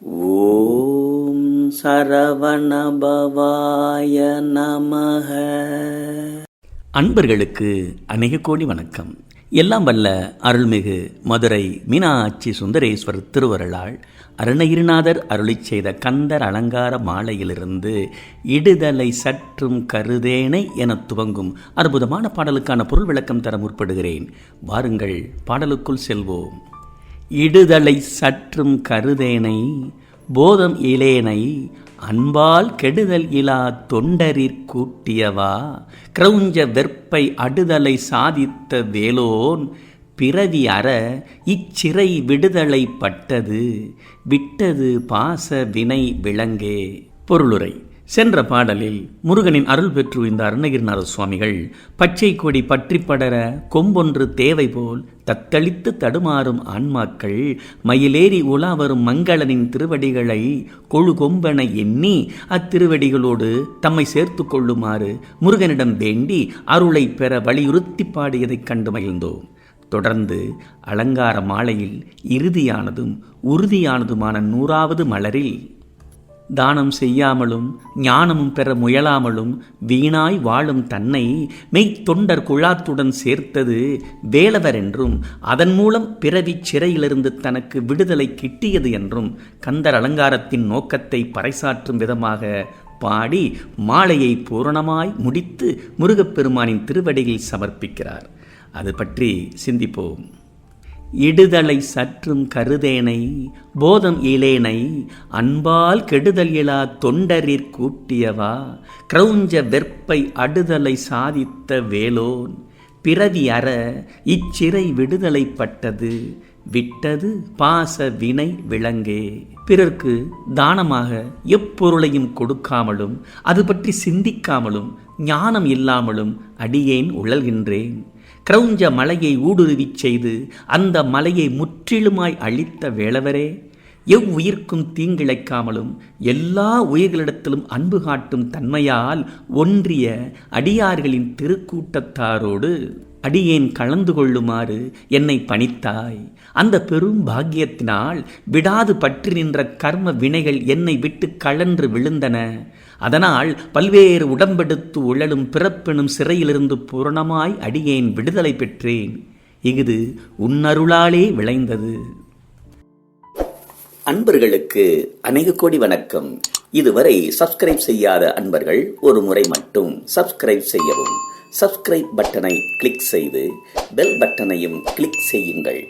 ஓம் சரவணபவாய நமக. அன்பர்களுக்கு அநேக கோடி வணக்கம். எல்லாம் வல்ல அருள்மிகு மதுரை மீனாட்சி சுந்தரேஸ்வரர் திருவருளால் அருணகிரிநாதர் அருளிச் செய்த கந்தர் அலங்கார மாலையிலிருந்து இடுதலை சற்றும் கருதேனை என துவங்கும் அற்புதமான பாடலுக்கான பொருள் விளக்கம் தர முற்படுகிறேன். வாருங்கள் பாடலுக்குள் செல்வோம். இடுதலை சற்றும் கருதேனை போதம் இலேனை அன்பால் கெடுதல் இலா தொண்டரிற் கூட்டியவா? கிரௌஞ்ச வெற்பை அடுதலை சாதித்த வேலோன் பிறவி அற இச்சிறை விடுதலை பட்டது விட்டது பாச வினை விளங்கே. பொருளுரை. சென்ற பாடலில் முருகனின் அருள் பெற்று இந்த அருணகிரிநாத சுவாமிகள் பச்சை கொடி பற்றி படர கொம்பொன்று தேவை போல் தத்தளித்து தடுமாறும் ஆன்மாக்கள் மயிலேறி உலா வரும் மங்களனின் திருவடிகளை கொழு கொம்பென எண்ணி அத்திருவடிகளோடு தம்மை சேர்த்து கொள்ளுமாறு முருகனிடம் வேண்டி அருளை பெற வலியுறுத்தி பாடியதைக் கண்டு மகிழ்ந்தோம். தொடர்ந்து அலங்கார மாலையில் இறுதியானதும் உறுதியானதுமான நூறாவது மலரில் தானம் செய்யாமலும் ஞானமும் பெற முயலாமலும் வீணாய் வாழும் தன்னை மெய்த்தொண்டர் குழாத்துடன் சேர்த்தது வேலவர் என்றும் அதன் மூலம் பிறவி சிறையிலிருந்து தனக்கு விடுதலை கிட்டியது என்றும் கந்தர் அலங்காரத்தின் நோக்கத்தை பறைசாற்றும் விதமாக பாடி மாலையை பூரணமாய் முடித்து முருகப்பெருமானின் திருவடியில் சமர்ப்பிக்கிறார். அது பற்றி சிந்திப்போம். இடுதலை சற்றும் கருதேனை போதம் இலேனை அன்பால் கெடுதல் இலா தொண்டரிற் கூட்டியவா? கிரௌஞ்ச வெற்பை அடுதலை சாதித்த வேலோன் பிறவி அற இச்சிறை விடுதலை பட்டது விட்டது பாச வினை விளங்கே. பிறர்க்கு தானமாக எப்பொருளையும் கொடுக்காமலும் அது பற்றி சிந்திக்காமலும் ஞானம் இல்லாமலும் அடியேன் உழல்கின்றேன். கிரௌஞ்ச மலையை ஊடுருவிச் செய்து அந்த மலையை முற்றிலுமாய் அழித்த வேளவரே எவ்வுயிர்க்கும் தீங்கிழைக்காமலும் எல்லா உயிர்களிடத்திலும் அன்பு காட்டும் தன்மையால் ஒன்றிய அடியார்களின் திருக்கூட்டத்தாரோடு அடியேன் கலந்து கொள்ளுமாறு என்னை பணித்தாய். அந்த பெரும் பாக்கியத்தினால் விடாது பற்றி நின்ற கர்ம வினைகள் என்னை விட்டு கழன்று விழுந்தன. அதனால் பல்வேறு உடம்பெடுத்து உழலும் பிறப்பெனும் சிறையிலிருந்து பூரணமாய் அடியேன் விடுதலை பெற்றேன். இஃது உன்னருளாலே விளைந்தது. அன்பர்களுக்கு அநேக கோடி வணக்கம். இதுவரை சப்ஸ்கிரைப் செய்யாத அன்பர்கள் ஒரு முறை மட்டும் சப்ஸ்கிரைப் செய்யவும். சப்ஸ்கிரைப் பட்டனை கிளிக் செய்து பெல் பட்டனையும் கிளிக் செய்யுங்கள்.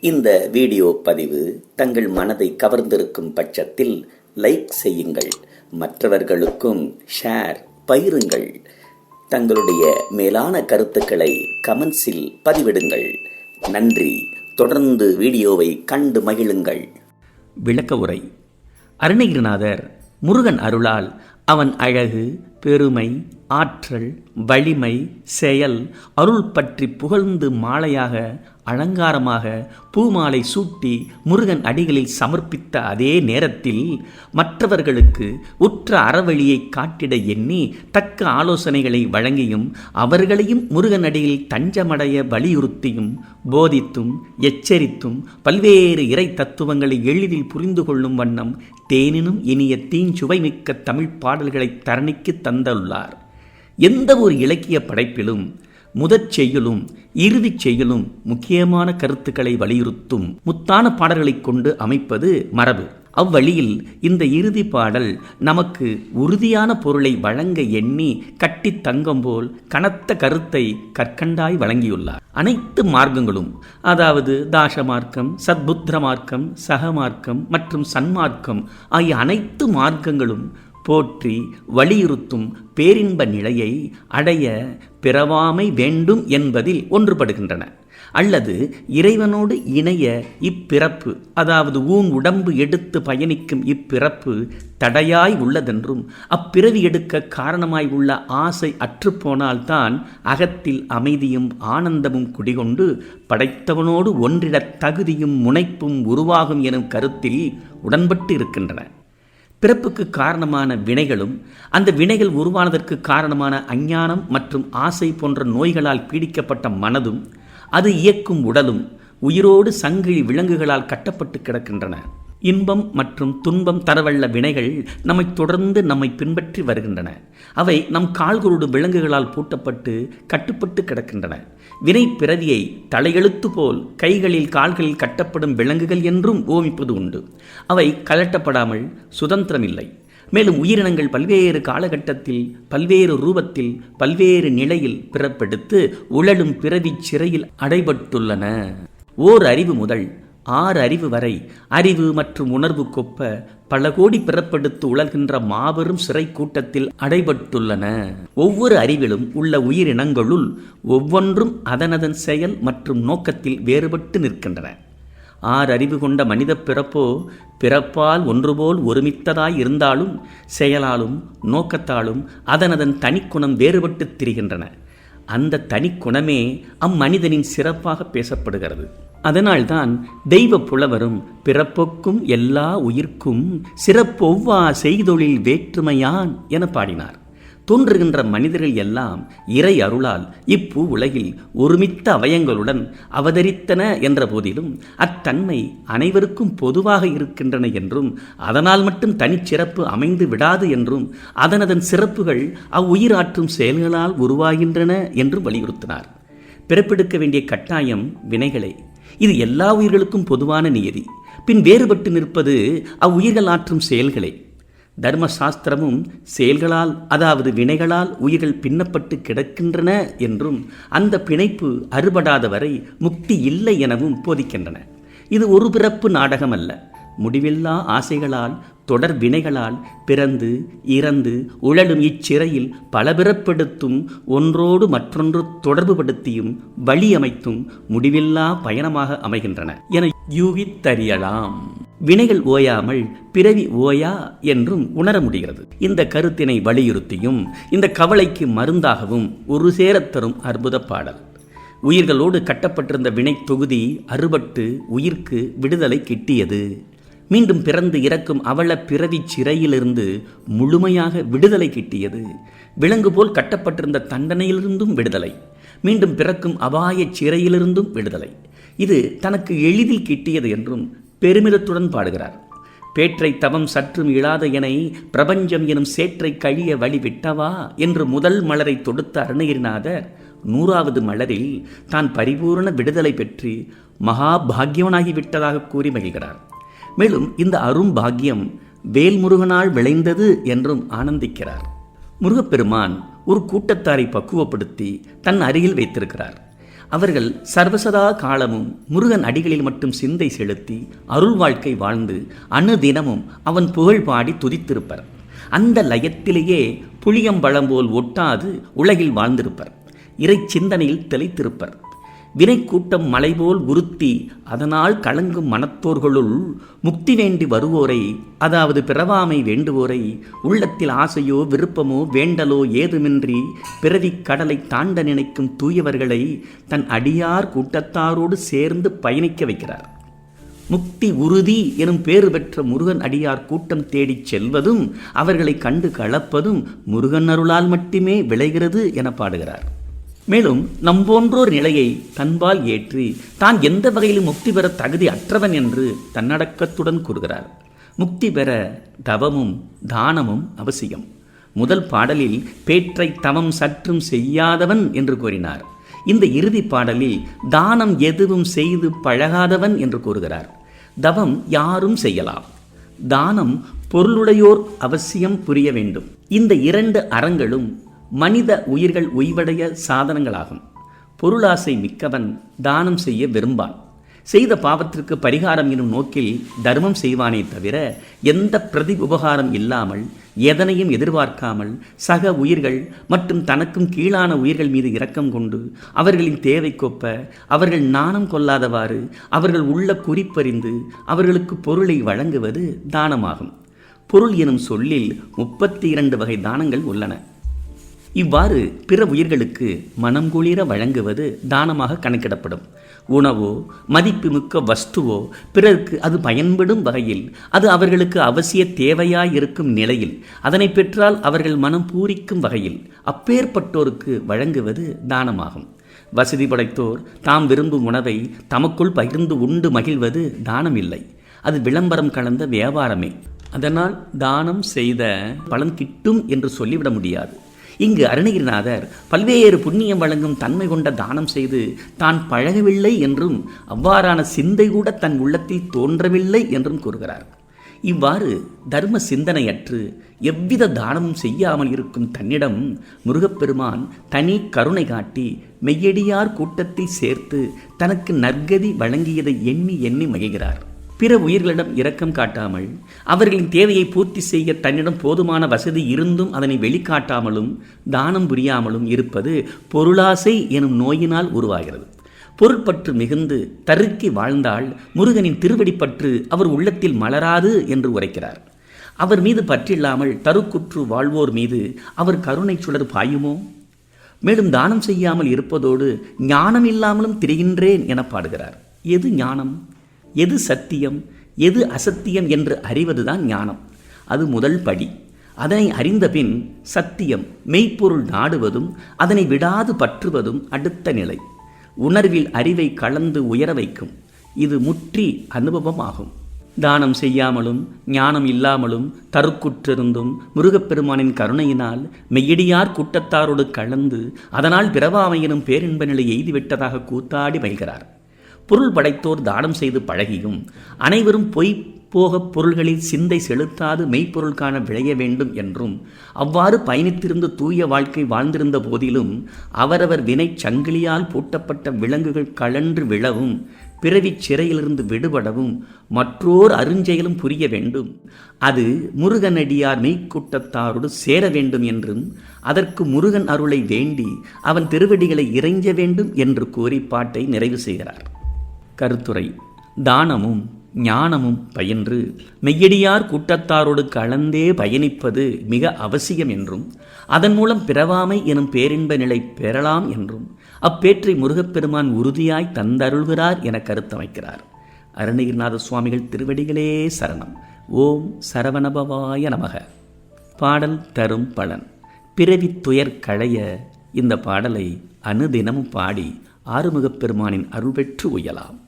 இந்த வீடியோ பதிவு தங்கள் மனதை கவர்ந்திருக்கும் பட்சத்தில் லைக் செய்யுங்கள். மற்றவர்களுக்கும் ஷேர் பயிருங்கள் தங்களுடைய மேலான கருத்துக்களை கமெண்ட்ஸில் பதிவிடுங்கள். நன்றி. தொடர்ந்து வீடியோவை கண்டு மகிழுங்கள். விளக்க உரை. அருணகிரிநாதர் முருகன் அருளால் அவன் அழகு பெருமை ஆற்றல் வலிமை செயல் அருள் பற்றி புகழ்ந்து மாலையாக அலங்காரமாக பூமாலை சூட்டி முருகன் அடிகளில் சமர்ப்பித்த அதே நேரத்தில் மற்றவர்களுக்கு உற்ற அறவழியை காட்டிட எண்ணி தக்க ஆலோசனைகளை வழங்கியும் அவர்களையும் முருகன் அடியில் தஞ்சமடைய வலியுறுத்தியும் போதித்தும் எச்சரித்தும் பல்வேறு இறை தத்துவங்களை எளிதில் புரிந்து கொள்ளும் வண்ணம் தேனினும் இனிய தீஞ்சுவைமிக்க தமிழ் பாடல்களை தரணிக்கு தந்துள்ளார் எந்த ஒரு இலக்கிய படைப்பிலும் முதற் செய்யுளும் இறுதிச் செய்யுளும் முக்கியமான கருத்துக்களை வலியுறுத்தும் முத்தான பாடல்களைக் கொண்டு அமைப்பது மரபு. அவ்வழியில் இந்த இறுதி பாடல் நமக்கு உறுதியான பொருளை வழங்க எண்ணி கட்டி தங்கம் போல் கனத்த கருத்தை கற்கண்டாய் வழங்கியுள்ளார். அனைத்து மார்க்கங்களும் அதாவது தாச மார்க்கம் சத்புத்திர மார்க்கம் சகமார்க்கம் மற்றும் சன்மார்க்கம் ஆகிய அனைத்து மார்க்கங்களும் போற்றி வலியுறுத்தும் பேரின்ப நிலையை அடைய பிறவாமை வேண்டும் என்பதில் ஒன்றுபடுகின்றன. அல்லது இறைவனோடு இணைய இப்பிறப்பு அதாவது ஊன் உடம்பு எடுத்து பயணிக்கும் இப்பிறப்பு தடையாய் உள்ளதென்றும் அப்பிறவி எடுக்க காரணமாய் உள்ள ஆசை அற்றுப்போனால்தான் அகத்தில் அமைதியும் ஆனந்தமும் குடிகொண்டு படைத்தவனோடு ஒன்றிடத் தகுதியும் முனைப்பும் உருவாகும் எனும் கருத்தில் உடன்பட்டு இருக்கின்றன. பிறப்புக்கு காரணமான வினைகளும் அந்த வினைகள் உருவானதற்கு காரணமான அஞ்ஞானம் மற்றும் ஆசை போன்ற நோய்களால் பீடிக்கப்பட்ட மனதும் அது இயக்கும் உடலும் உயிரோடு சங்கிலி விலங்குகளால் கட்டப்பட்டு கிடக்கின்றன. இன்பம் மற்றும் துன்பம் தரவல்ல வினைகள் நம்மை தொடர்ந்து நம்மை பின்பற்றி வருகின்றன. அவை நம் கால்களோடு விலங்குகளால் பூட்டப்பட்டு கட்டுப்பட்டு கிடக்கின்றன. வினை பிறவியை தலையெழுத்து போல் கைகளில் கால்களில் கட்டப்படும் விலங்குகள் என்றும் ஓமிப்பது உண்டு. அவை கலட்டப்படாமல் சுதந்திரமில்லை. மேலும் உயிரினங்கள் பல்வேறு காலகட்டத்தில் பல்வேறு ரூபத்தில் பல்வேறு நிலையில் பிறப்பெடுத்து உழலும் பிறவி சிறையில் அடைபட்டுள்ளன. ஓர் அறிவு முதல் ஆறு அறிவு வரை அறிவு மற்றும் உணர்வு கொப்ப பல கோடி பிறப்படுத்து உழல்கின்ற மாபெரும் சிறை கூட்டத்தில் அடைபட்டுள்ளன. ஒவ்வொரு அறிவிலும் உள்ள உயிரினங்களுள் ஒவ்வொன்றும் அதனதன் செயல் மற்றும் நோக்கத்தில் வேறுபட்டு நிற்கின்றன. ஆறு அறிவு கொண்ட மனித பிறப்போ பிறப்பால் ஒன்றுபோல் ஒருமித்ததாய் இருந்தாலும் செயலாலும் நோக்கத்தாலும் அதனதன் தனிக்குணம் வேறுபட்டுத் திரிகின்றன. அந்த தனிக்குணமே அம்மனிதனின் சிறப்பாக பேசப்படுகிறது. அதனால்தான் தெய்வ புலவரும் பிறப்புக்கும் எல்லா உயிர்க்கும் சிறப்பொவ்வா செய்தொழில் வேற்றுமையான் என பாடினார். தோன்றுகின்ற மனிதர்கள் எல்லாம் இறை அருளால் இப்பூ உலகில் ஒருமித்த அவயங்களுடன் அவதரித்தன என்ற போதிலும் அத்தன்மை அனைவருக்கும் பொதுவாக இருக்கின்றன என்றும் அதனால் மட்டும் தனிச்சிறப்பு அமைந்து விடாது என்றும் அதனதன் சிறப்புகள் அவ்வுயிராற்றும் செயல்களால் உருவாகின்றன என்றும் வலியுறுத்தினார். பிறப்பெடுக்க வேண்டிய கட்டாயம் வினைகளே. இது எல்லா உயிர்களுக்கும் பொதுவான நியதி. பின் வேறுபட்டு நிற்பது அவ்வுயிர்கள் ஆற்றும் செயல்களே. தர்ம சாஸ்திரமும் செயல்களால் அதாவது வினைகளால் உயிர்கள் பின்னப்பட்டு கிடக்கின்றன என்றும் அந்த பிணைப்பு அறுபடாத வரை முக்தி இல்லை எனவும் போதிக்கின்றன. இது ஒரு பிறப்பு நாடகம் அல்ல முடிவில்லா ஆசைகளால் தொடர் வினைகளால் பிறந்து இறந்து உழலும் இச்சிறையில் பல பிறப்பெடுத்தும் ஒன்றோடு மற்றொன்று தொடர்புபடுத்தியும் வழியமைத்தும் முடிவில்லா பயணமாக அமைகின்றன. என யூகித்தறியலாம் வினைகள் ஓயாமல் பிறவி ஓயா என்றும் உணர முடிகிறது. இந்த கருத்தினை வலியுறுத்தியும் இந்த கவலைக்கு மருந்தாகவும் ஒரு சேரத் தரும் அற்புத பாடல். உயிர்களோடு கட்டப்பட்டிருந்த வினை தொகுதி அறுபட்டு உயிர்க்கு விடுதலை கிட்டியது. மீண்டும் பிறந்து இறக்கும் அவள பிறவிச் சிறையிலிருந்து முழுமையாக விடுதலை கிட்டியது. விலங்கு போல் கட்டப்பட்டிருந்த தண்டனையிலிருந்தும் விடுதலை. மீண்டும் பிறக்கும் அபாயச் சிறையிலிருந்தும் விடுதலை. இது தனக்கு எளிதில் கிட்டியது என்றும் பெருமிதத்துடன் பாடுகிறார். பேற்றை தவம் சற்றும் இழாத எனை பிரபஞ்சம் எனும் சேற்றை கழிய வழி விட்டவா? என்று முதல் மலரை தொடுத்த அருணகிரிநாதர் நூறாவது மலரில் தான் பரிபூரண விடுதலை பெற்று மகாபாகியவனாகி விட்டதாக கூறி மகிழ்கிறார். மேலும் இந்த அரும் பாக்கியம் வேல்முருகனால் விளைந்தது என்றும் ஆனந்திக்கிறார். முருகப்பெருமான் ஒரு கூட்டத்தாரை பக்குவப்படுத்தி தன் அருகில் வைத்திருக்கிறார். அவர்கள் சர்வசதா காலமும் முருகன் அடிகளில் மட்டும் சிந்தை செலுத்தி அருள் வாழ்க்கை வாழ்ந்து அணுதினமும் அவன் புகழ் பாடி துதித்திருப்பர். அந்த லயத்திலேயே புளியம்பழம் போல் ஒட்டாது உலகில் வாழ்ந்திருப்பர். இறை சிந்தனையில் தெளித்திருப்பர். வினைக்கூட்டம் மலைபோல் உறுத்தி அதனால் கலங்கும் மனத்தோர்களுள் முக்தி வேண்டி வருவோரை அதாவது பிறவாமை வேண்டுவோரை உள்ளத்தில் ஆசையோ விருப்பமோ வேண்டலோ ஏதுமின்றி பிறவி கடலை தாண்ட நினைக்கும் தூயவர்களை தன் அடியார் கூட்டத்தாரோடு சேர்ந்து பயணிக்க வைக்கிறார். முக்தி உறுதி எனும் பேறு பெற்ற முருகன் அடியார் கூட்டம் தேடிச் செல்வதும் அவர்களை கண்டு கலப்பதும் முருகன் அருளால் மட்டுமே விளைகிறது என பாடுகிறார். மேலும் நம்போன்றோர் நிலையை தன்பால் ஏற்றி தான் எந்த வகையிலும் முக்தி பெற தகுதி அற்றவன் என்று தன்னடக்கத்துடன் கூறுகிறார். முக்தி பெற தவமும் தானமும் அவசியம். முதல் பாடலில் பேற்றை தவம் சற்றும் செய்யாதவன் என்று கூறினார். இந்த இறுதி பாடலில் தானம் எதுவும் செய்து பழகாதவன் என்று கூறுகிறார். தவம் யாரும் செய்யலாம். தானம் பொருளுடையோர் அவசியம் புரிய வேண்டும். இந்த இரண்டு அறங்களும் மனித உயிர்கள் உய்வடைய சாதனங்களாகும். பொருளாசை மிக்கவன் தானம் செய்ய விரும்பான். செய்த பாவத்திற்கு பரிகாரம் எனும் நோக்கில் தர்மம் செய்வானே தவிர எந்த பிரதி உபகாரம் இல்லாமல் எதனையும் எதிர்பார்க்காமல் சக உயிர்கள் மற்றும் தனக்கும் கீழான உயிர்கள் மீது இரக்கம் கொண்டு அவர்களின் தேவைக்கொப்ப அவர்கள் நாணம் கொள்ளாதவாறு அவர்கள் உள்ள குறிப்பறிந்து அவர்களுக்கு பொருளை வழங்குவது தானமாகும். பொருள் எனும் சொல்லில் முப்பத்தி இரண்டு வகை தானங்கள் உள்ளன. இவ்வாறு பிற உயிர்களுக்கு மனம் குளிர வழங்குவது தானமாக கணக்கிடப்படும். உணவோ மதிப்புமிக்க வஸ்துவோ பிறருக்கு அது பயன்படும் வகையில் அது அவர்களுக்கு அவசிய தேவையாயிருக்கும் நிலையில் அதனை பெற்றால் அவர்கள் மனம் பூரிக்கும் வகையில் அப்பேற்பட்டோருக்கு வழங்குவது தானமாகும். வசதி படைத்தோர் தாம் விரும்பும் உணவை தமக்குள் பகிர்ந்து உண்டு மகிழ்வது தானம் இல்லை அது விளம்பரம் கலந்த வியாபாரமே. அதனால் தானம் செய்த பலன் கிட்டும் என்று சொல்லிவிட முடியாது. இங்கு அருணகிரிநாதர் பல்வேறு புண்ணியம் வழங்கும் தன்மை கொண்ட தானம் செய்து தான் பழகவில்லை என்றும் அவ்வாறான சிந்தை கூட தன் உள்ளத்தில் தோன்றவில்லை என்றும் கூறுகிறார். இவ்வாறு தர்ம சிந்தனையற்று எவ்வித தானமும் செய்யாமல் இருக்கும் தன்னிடம் முருகப்பெருமான் தனி கருணை காட்டி மெய்யடியார் கூட்டத்தை சேர்த்து தனக்கு நற்கதி வழங்கியதை எண்ணி எண்ணி மகிழ்கிறார். பிற உயிர்களிடம் இரக்கம் காட்டாமல் அவர்களின் தேவையை பூர்த்தி செய்ய தன்னிடம் போதுமான வசதி இருந்தும் அதனை வெளிக்காட்டாமலும் தானம் புரியாமலும் இருப்பது பொருளாசை எனும் நோயினால் உருவாகிறது. பொருட்பற்று மிகுந்து தருக்கி வாழ்ந்தால் முருகனின் திருவடிப்பற்று அவர் உள்ளத்தில் மலராது என்று உரைக்கிறார். அவர் மீது பற்றில்லாமல் தருக்குற்று வாழ்வோர் மீது அவர் கருணை சுடர் பாயுமோ? மேலும் தானம் செய்யாமல் இருப்பதோடு ஞானம் இல்லாமலும் திரிகின்றேன் என பாடுகிறார். எது ஞானம்? எது சத்தியம் எது அசத்தியம் என்று அறிவதுதான் ஞானம். அது முதல் படி. அதனை அறிந்தபின் சத்தியம் மெய்ப்பொருள் நாடுவதும் அதனை விடாது பற்றுவதும் அடுத்த நிலை. உணர்வில் அறிவை கலந்து உயர வைக்கும். இது முற்றி அனுபவமாகும். தானம் செய்யாமலும் ஞானம் இல்லாமலும் தருக்குற்றிருந்தும் முருகப்பெருமானின் கருணையினால் மெய்யடியார் கூட்டத்தாரோடு கலந்து அதனால் பிறவாமையினும் பேரின்ப நிலை எய்துவிட்டதாக கூத்தாடி மகிழ்கிறார். பொருள் படைத்தோர் தானம் செய்து பழகியும். அனைவரும் பொய் போகப் பொருள்களில் சிந்தை செலுத்தாது மெய்ப்பொருள் காண விளைய வேண்டும் என்றும் அவ்வாறு பயணித்திருந்த தூய வாழ்க்கை வாழ்ந்திருந்த போதிலும் அவரவர் வினைச் சங்கிலியால் பூட்டப்பட்ட விலங்குகள் கழன்று விழவும் பிறவிச் சிறையிலிருந்து விடுபடவும் மற்றோர் அருஞ்செயலும் புரிய வேண்டும். அது முருகனடியார் மெய்க்கூட்டத்தாரோடு சேர வேண்டும் என்றும் அதற்கு முருகன் அருளை வேண்டி அவன் திருவடிகளை இறைஞ்ச வேண்டும் என்று கூறி பாட்டை நிறைவு செய்கிறார். கருத்துரை. தானமும் ஞானமும் பயின்று மெய்யடியார் கூட்டத்தாரோடு கலந்தே பயணிப்பது மிக அவசியம் என்றும் அதன் மூலம் பிறவாமை எனும் பேரின்ப நிலை பெறலாம் என்றும் அப்பேற்றை முருகப்பெருமான் உறுதியாய் தந்தருள்கிறார் என கருத்தமைக்கிறார். அருணகிரிநாத சுவாமிகள் திருவடிகளே சரணம். ஓம் சரவணபவாய நமக. பாடல் தரும் பலன். பிறவி துயர் களைய இந்த பாடலை அனுதினமும் பாடி ஆறுமுகப் பெருமானின் அருள் பெற்று உயலாம்.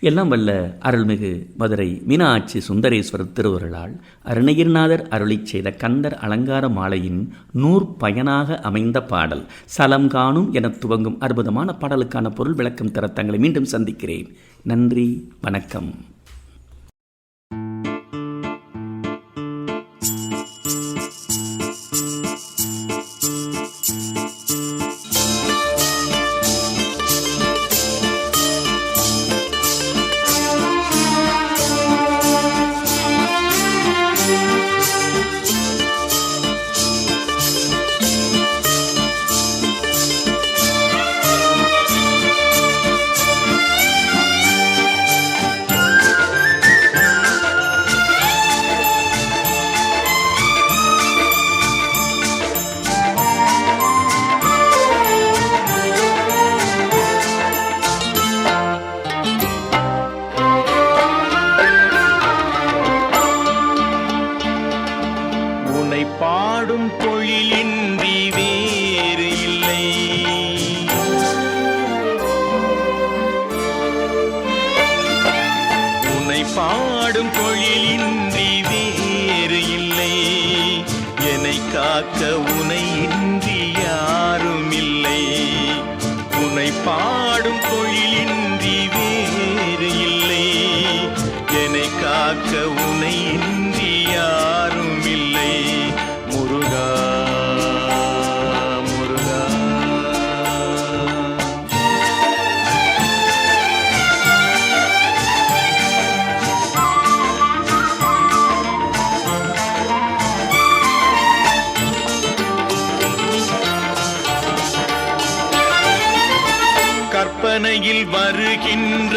எல்லாம் வல்ல அருள்மிகு மதுரை மீனாட்சி சுந்தரேஸ்வரர் திருவருளால் அருணகிரிநாதர் அருளிச் செய்த கந்தர் அலங்கார மாலையின் நூற்பயனாக அமைந்த பாடல் சலம் காணும் என துவங்கும் அற்புதமான பாடலுக்கான பொருள் விளக்கம் தர தங்களை மீண்டும் சந்திக்கிறேன். நன்றி வணக்கம். காக்க உனை இன்றி யாரும் இல்லை. முருகா முருகா. கற்பனையில் வருகின்ற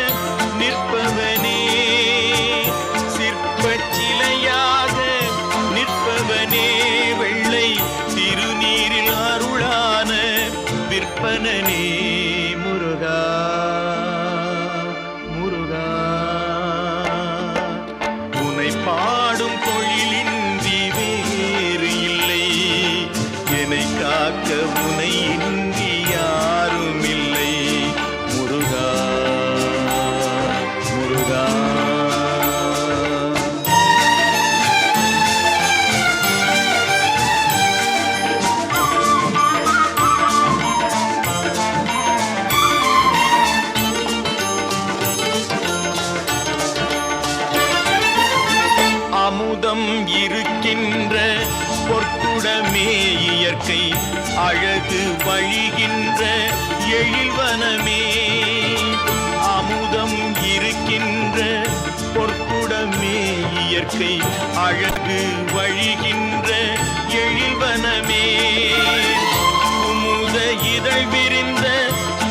உனை அழகு வழிகின்ற எழில்வனமே அமுதம் இருக்கின்ற பொற்குடமே இயற்கை அழகு வழிகின்ற எழில்வனமே குமுத இதழ் விரிந்த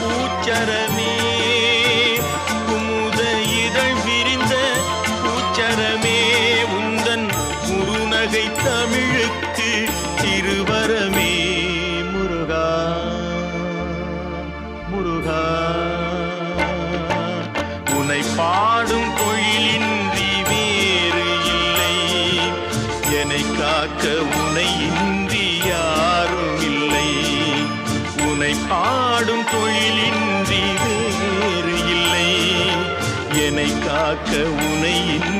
பூச்சரமே. குமுத இதழ் விரிந்த பூச்சரமே. உந்தன் குறுநகை தமிழுக்கு திருவரமே. காக்க உனையின்